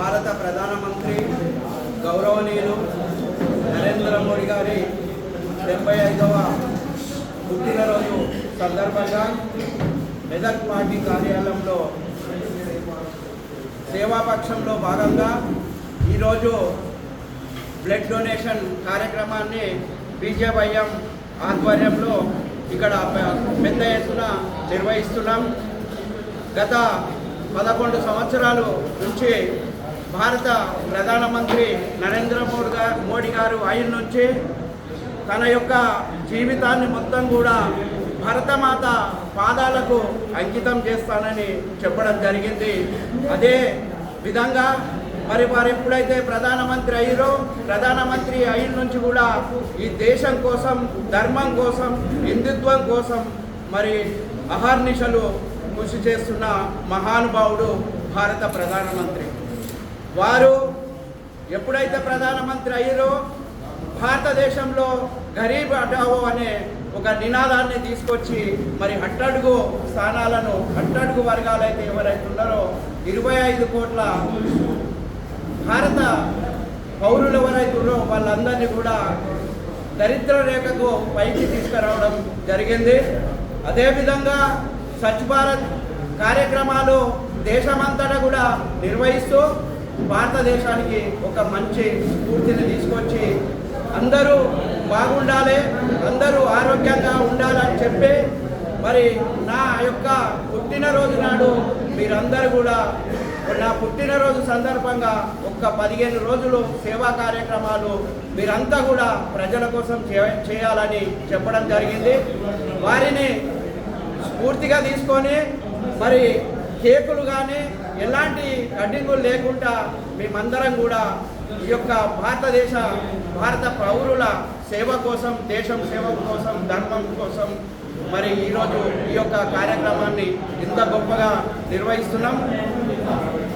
భారత ప్రధానమంత్రి గౌరవనీయులు నరేంద్ర మోడీ గారి డెబ్బై ఐదవ పుట్టినరోజు సందర్భంగా మెదక్ పార్టీ కార్యాలయంలో సేవాపక్షంలో భాగంగా ఈరోజు బ్లడ్ డొనేషన్ కార్యక్రమాన్ని బీజేపైఎం ఆధ్వర్యంలో ఇక్కడ పెద్ద ఎత్తున నిర్వహిస్తున్నాం. గత పదకొండు సంవత్సరాలు నుంచి భారత ప్రధానమంత్రి నరేంద్ర మోడీ గారు మోడీ గారు ఆయన నుంచి తన యొక్క జీవితాన్ని మొత్తం కూడా భరతమాత పాదాలకు అంకితం చేస్తానని చెప్పడం జరిగింది. అదే విధంగా మరి వారు ఎప్పుడైతే ప్రధానమంత్రి అయ్యారో ప్రధానమంత్రి అయిన నుంచి కూడా ఈ దేశం కోసం ధర్మం కోసం హిందుత్వం కోసం మరి అహర్నిశలు కృషి చేస్తున్న మహానుభావుడు భారత ప్రధానమంత్రి. వారు ఎప్పుడైతే ప్రధానమంత్రి అయ్యారో భారతదేశంలో గరీబ్ హటావో అనే ఒక నినాదాన్ని తీసుకొచ్చి మరి అట్టడుగు స్థానాలను అట్టడుగు వర్గాలైతే ఎవరైతే ఉన్నారో ఇరవై ఐదు కోట్ల భారత పౌరులు ఎవరైతే ఉన్నారో వాళ్ళందరినీ కూడా దరిద్ర రేఖకు పైకి తీసుకురావడం జరిగింది. అదేవిధంగా స్వచ్ఛ భారత్ కార్యక్రమాలు దేశమంతటా కూడా నిర్వహిస్తూ భారతదేశానికి ఒక మంచి స్ఫూర్తిని తీసుకొచ్చి అందరూ బాగుండాలి అందరూ ఆరోగ్యంగా ఉండాలని చెప్పి మరి నా యొక్క పుట్టినరోజు నాడు మీరందరూ కూడా నా పుట్టినరోజు సందర్భంగా ఒక్క పదిహేను రోజులు సేవా కార్యక్రమాలు మీరంతా కూడా ప్రజల కోసం చేయాలని చెప్పడం జరిగింది. వారిని స్ఫూర్తిగా తీసుకొని మరి కేకులు కానీ ఎలాంటి కడ్డింగులు లేకుండా మేమందరం కూడా ఈ యొక్క భారతదేశ భారత పౌరుల సేవ కోసం దేశం సేవ కోసం ధర్మం కోసం మరి ఈరోజు ఈ యొక్క కార్యక్రమాన్ని ఇంత గొప్పగా నిర్వహిస్తున్నాం.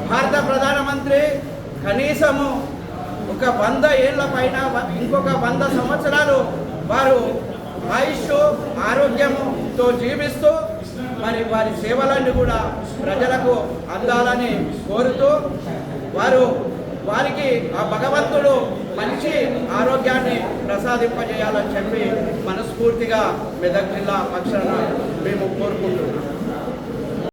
భారత ప్రధానమంత్రి కనీసము ఒక వంద ఏళ్ళ పైన వ- ఇంకొక వంద సంవత్సరాలు వారు ఆయుష్ ఆరోగ్యంతో జీవిస్తూ మరి వారి సేవలన్నీ కూడా ప్రజలకు అందాలని కోరుతూ వారు వారికి ఆ భగవంతుడు మంచి ఆరోగ్యాన్ని ప్రసాదింపజేయాలని చెప్పి మనస్ఫూర్తిగా మెదక్ జిల్లా పక్షాన మేము కోరుకుంటున్నాం.